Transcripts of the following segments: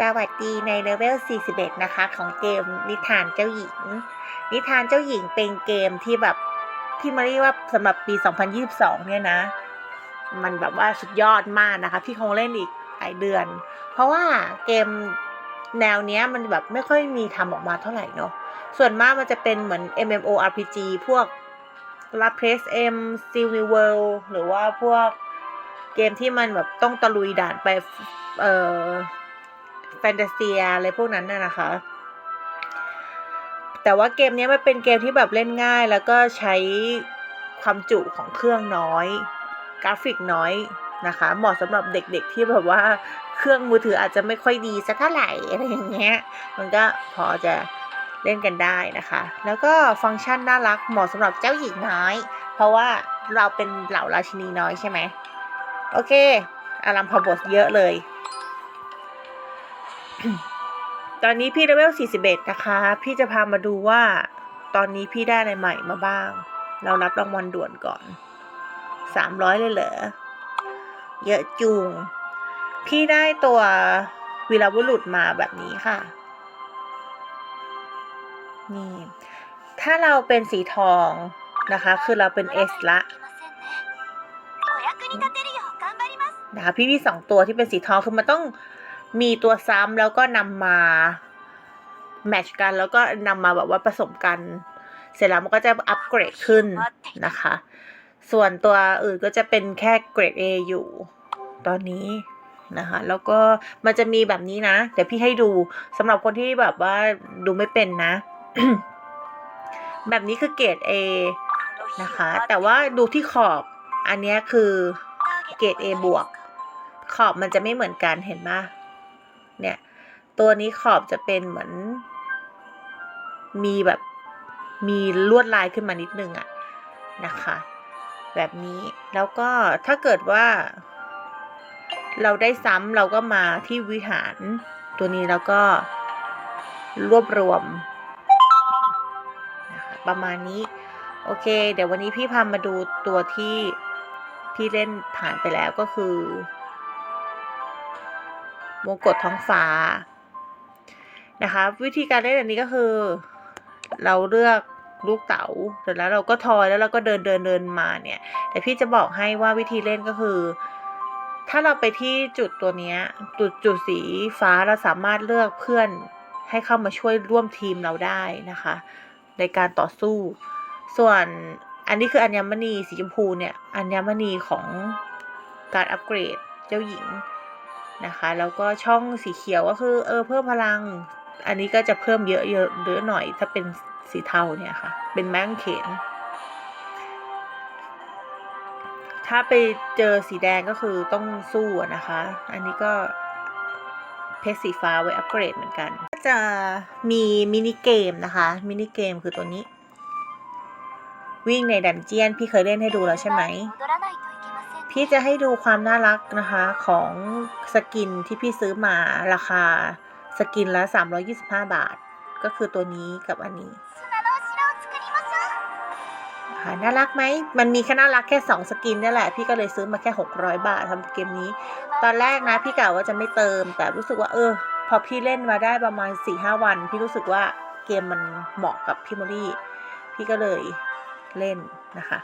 สวัสดีในเลเวล 41 นะคะ ของเกมนิทานเจ้าหญิง นิทานเจ้าหญิงเป็นเกมที่แบบที่มาเรียกว่าสำหรับปี 2022 เนี่ยนะ มันแบบว่าสุดยอดมากนะคะพี่คงเล่นอีกหลายเดือน เพราะว่าเกมแนวเนี้ยมันแบบไม่ค่อยมีทำออกมาเท่าไหร่เนาะส่วนมากมันจะเป็นเหมือน MMORPG พวก l a p r e s M s i l v e World หรือว่าพวกเกมที่มันแบบต้องตะลุยด่านไปเอ่อ ฟนตาเซียอะไรพวกนั้นน่ะนะคะ แต่ว่าเกมนี้มันเป็นเกมที่แบบเล่นง่าย แล้วก็ใช้ความจุของเครื่องน้อย กราฟิกน้อยนะคะ เหมาะสำหรับเด็กๆที่แบบว่าเครื่องมือถืออาจจะไม่ค่อยดีสักเท่าไหร่อะไรอย่างเงี้ย มันก็พอจะเล่นกันได้นะคะ แล้วก็ฟังก์ชันน่ารักเหมาะสำหรับเจ้าหญิงน้อย เพราะว่าเราเป็นเหล่าราชินีน้อยใช่ไหม โอเค อารัมพบทเยอะเลย ตอนนี้พี่เลเวล41 นะคะ พี่จะพามาดูว่า ตอนนี้พี่ได้อะไรใหม่มาบ้าง เรารับรางวัลด่วนก่อน 300 เลยเหรอ เยอะจุง พี่ได้ตัววีรบุรุษมาแบบนี้ค่ะ นี่ ถ้าเราเป็นสีทองนะคะ คือเราเป็น S ละนะคะพี่มีสองตัวที่เป็นสีทองคือมันต้อง มีตัวซ้ำแล้วก็นำมาแมทช์กันแล้วก็นำมาแบบว่าผสมกัน เสร็จแล้วมันก็จะอัปเกรดขึ้นนะคะ ส่วนตัวอื่นก็จะเป็นแค่เกรด A อยู่ ตอนนี้นะคะแล้วก็มันจะมีแบบนี้นะ เดี๋ยวพี่ให้ดูสำหรับคนที่แบบว่าดูไม่เป็นนะ แบบนี้คือเกรด A นะคะ แต่ว่าดูที่ขอบอันนี้คือเกรด A บวก ขอบมันจะไม่เหมือนกันเห็นไหม ตัวนี้ขอบจะเป็นเหมือน มีแบบมีลวดลายขึ้นมานิดนึงอะนะคะ แบบนี้แล้วก็ถ้าเกิดว่า เราได้ซ้ำเราก็มาที่วิหารตัวนี้แล้วก็รวบรวมนะคะประมาณนี้ โอเค เดี๋ยววันนี้พี่พามาดูตัวที่พี่เล่นผ่านไปแล้วก็คือวงกดท้องฟ้า นะคะ วิธีการเล่นอันนี้ก็คือ เราเลือกลูกเต๋าเสร็จแล้วเราก็ทอยแล้วเราก็เดินเดินเดินมาเนี่ย แต่พี่จะบอกให้ว่าวิธีเล่นก็คือ ถ้าเราไปที่จุดตัวเนี้ยจุดจุดสีฟ้าเราสามารถเลือกเพื่อนให้เข้ามาช่วยร่วมทีมเราได้นะคะ ในการต่อสู้ ส่วนอันนี้คืออัญมณีสีชมพูเนี่ยอัญมณีของการอัปเกรดเจ้าหญิงนะคะ แล้วก็ช่องสีเขียวก็คือเออเพิ่มพลัง อันนี้ก็จะเพิ่มเยอะเยอะเยอะหน่อยถ้าเป็นสีเทาเนี่ยค่ะ เป็นแมงเขน ถ้าไปเจอสีแดงก็คือต้องสู้นะคะ อันนี้ก็เพชรสีฟ้าไว้อัปเกรดเหมือนกัน ก็จะมีมินิเกมนะคะ มินิเกมคือตัวนี้ วิ่งในดันเจียน พี่เคยเล่นให้ดูแล้วใช่ไหม พี่จะให้ดูความน่ารักนะคะของสกินที่พี่ซื้อมาราคา สกินละ 325 บาท ก็คือตัวนี้กับอันนี้ค่ะน่ารักไหม มันมีแค่น่ารักแค่ 2 สกินนี่แหละ พี่ก็เลยซื้อมาแค่ 600 บาททำเกมนี้ ตอนแรกนะพี่กะว่าจะไม่เติม แต่รู้สึกว่าเออ พอพี่เล่นมาได้ประมาณ 4-5 วัน พี่รู้สึกว่าเกมมันเหมาะกับพี่โมลี่ พี่ก็เลยเล่นนะคะ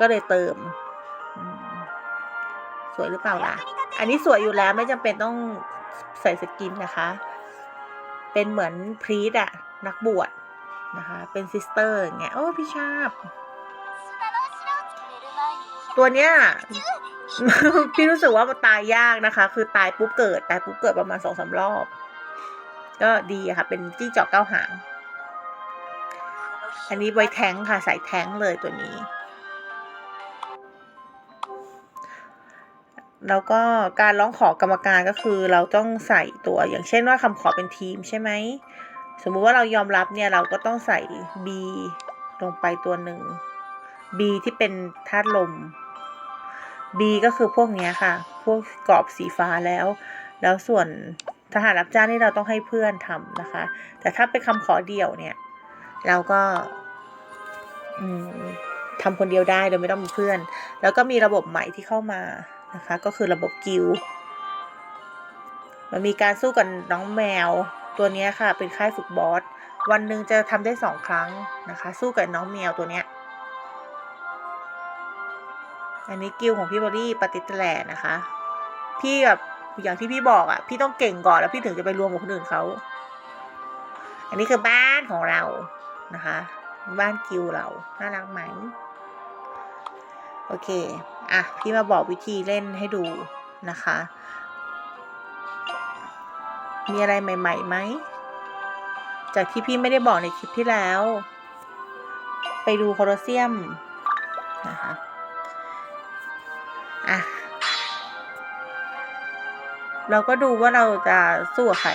ก็เลยเติมอืมสวยหรือเปล่าล่ะ อันนี้สวยอยู่แล้วไม่จำเป็นต้องใส่สกินนะคะ เป็นเหมือนพรีตอะนักบวชนะคะ เป็นซิสเตอร์อย่างเงี้ยโอ้พี่ชอบตัวเนี้ยพี่รู้สึกว่ามันตายยากนะคะ คือตายปุ๊บเกิด ตายปุ๊บเกิดประมาณสองสารอบ ก็ดีค่ะ เป็นจิ้จอกเก้าหาง อันนี้ไว้แท้งค่ะ ใส่แท้งเลยตัวนี้ แล้วก็การร้องขอกรรมการก็คือเราต้องใส่ตัวอย่างเช่นว่าคำขอเป็นทีมใช่ไหม สมมุติว่าเรายอมรับเนี่ยเราก็ต้องใส่ B ลงไปตัวหนึ่ง B ที่เป็นธาตุลม B ก็คือพวกนี้ค่ะ พวกกรอบสีฟ้าแล้ว แล้วส่วนทหารรับจ้างนี่เราต้องให้เพื่อนทำนะคะ แต่ถ้าเป็นคำขอเดี่ยวเนี่ยเราก็ทำคนเดียวได้โดยไม่ต้องมีเพื่อน แล้วก็มีระบบใหม่ที่เข้ามา นะคะ ก็คือระบบกิลมันมีการสู้กับน้องแมว ตัวนี้ค่ะ เป็นค่ายฝึกบอส วันหนึ่งจะทำได้สองครั้งนะคะ สู้กับน้องแมวตัวเนี้ย อันนี้กิลของพี่บอดี้ปฏิตแลนะคะ พี่แบบอย่างที่พี่บอกอะ่ะ พี่ต้องเก่งก่อนแล้วพี่ถึงจะไปรวมกับคนอื่นเขา อันนี้คือบ้านของเรานะคะ บ้านกิลเรา น่ารักไหม โอเค อะ พี่มาบอกวิธีเล่นให้ดูนะคะ มีอะไรใหม่ๆไหม จากที่พี่ไม่ได้บอกในคลิปที่แล้ว ไปดูโคลอเซียมนะคะ อะ เราก็ดูว่าเราจะสู้กับใคร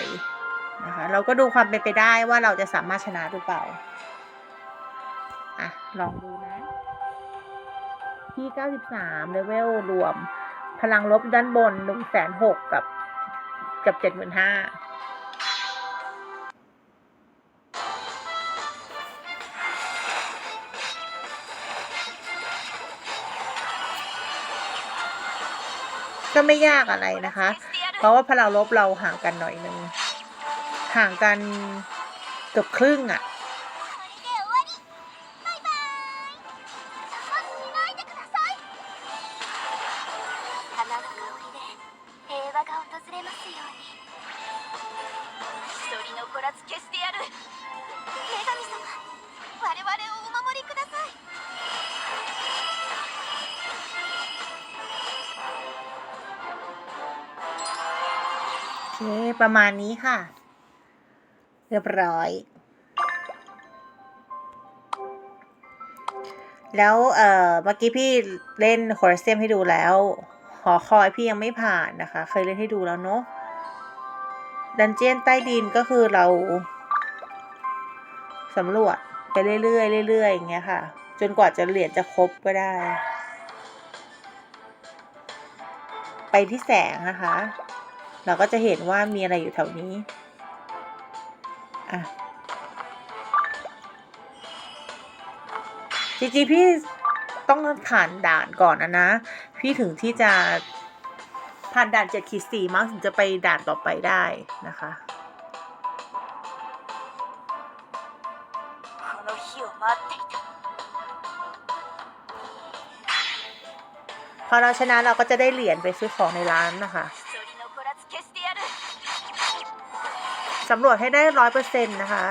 นะคะ เราก็ดูความเป็นไปได้ว่าเราจะสามารถชนะหรือเปล่า อะ ลองดู ที่ 93 เลเวลรวม พลังลบด้านบน 1,600 กับ กับ 75,000ก็ไม่ยากอะไรนะคะ เพราะว่าพลังลบเราห่างกันหน่อยนึง ห่างกันเกือบครึ่งอะ่ะ 平和が訪れますように一人残らず消してやる女神様我々をお守りください โอเค ประมาณนี้ค่ะ เรียบร้อย แล้วเอ่อเมื่อกี้พี่เล่นโคลอสเซียมให้ดูแล้ว ห อคอยพี่ยังไม่ผ่านนะคะ เคยเล่นให้ดูแล้วเนาะดันเจียนใต้ดินก็คือเราสำรวจไปเรื่อยๆเรื่อยๆอย่างเงี้ยค่ะ จนกว่าจะเหรียญจะครบก็ได้ ไปที่แสงนะคะ เราก็จะเห็นว่ามีอะไรอยู่แถวนี้อะจริงๆพี่ ต้องผ่านด่านก่อนนะนะ พี่ถึงที่จะผ่านด่านเจ็ดขีดสี่มั้งถึงจะไปด่านต่อไปได้นะคะ この日を待っていた พอเราชนะเราก็จะได้เหรียญไปซื้อของในร้านนะคะ 一人残らず消してやる สำรวจให้ได้ร้อยเปอร์เซ็นต์นะคะ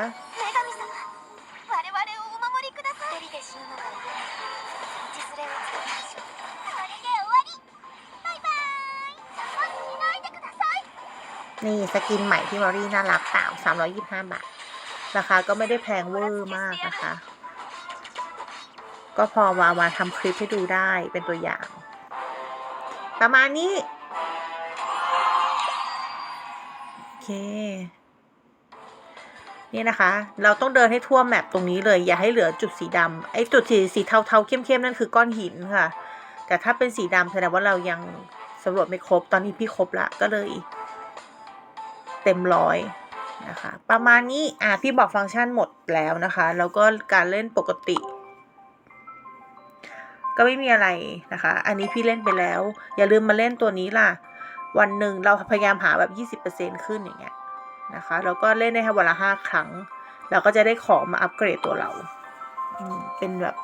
นี่สกินใหม่ที่มอรี่น่ารักสาวสามร้อยี่ห้าบาท ราคาก็ไม่ได้แพงเวอร์มากนะคะ ก็พอมามาทำคลิปให้ดูได้เป็นตัวอย่าง ประมาณนี้ โอเค นี่นะคะ เราต้องเดินให้ทั่วแมปตรงนี้เลย อย่าให้เหลือจุดสีดำไอ้จุดสีสีเทาๆเข้มๆนั่นคือก้อนหินค่ะ แต่ถ้าเป็นสีดำแสดงว่าเรายังสำรวจไม่ครบ ตอนนี้พี่ครบละ ก็เลย เต็มร้อยนะคะประมาณนี้อะพี่บอกฟังก์ชันหมดแล้วนะคะ แล้วก็การเล่นปกติ ก็ไม่มีอะไรนะคะ อันนี้พี่เล่นไปแล้ว อย่าลืมมาเล่นตัวนี้ล่ะ วันหนึ่งเราพยายามหาแบบ 20%ขึ้นอย่างเงี้ยนะคะแล้วก็เล่นได้แค่วันละห้าครั้ง เราก็จะได้ของมาอัปเกรดตัวเรา เป็นแบบ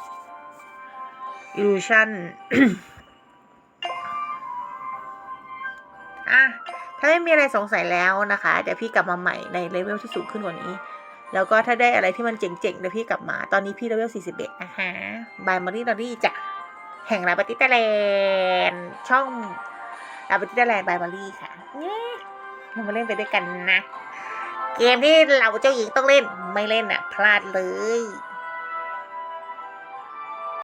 illusion อะ ถ้าไม่มีอะไรสงสัยแล้วนะคะ เดี๋ยวพี่กลับมาใหม่ในเลเวลที่สูงขึ้นกว่านี้ แล้วก็ถ้าได้อะไรที่มันเจ๋งๆเดี๋ยวพี่กลับมา ตอนนี้พี่เลเวล 41 นะคะบายมารีดอรี่จ้ะแห่งลาบติตาแลนช่องลาบติตาแลนบายมารีค่ะเนี่ยเรามาเล่นไปด้วยกันนะ เกมที่เราเจ้าหญิงต้องเล่นไม่เล่นอะ พลาดเลย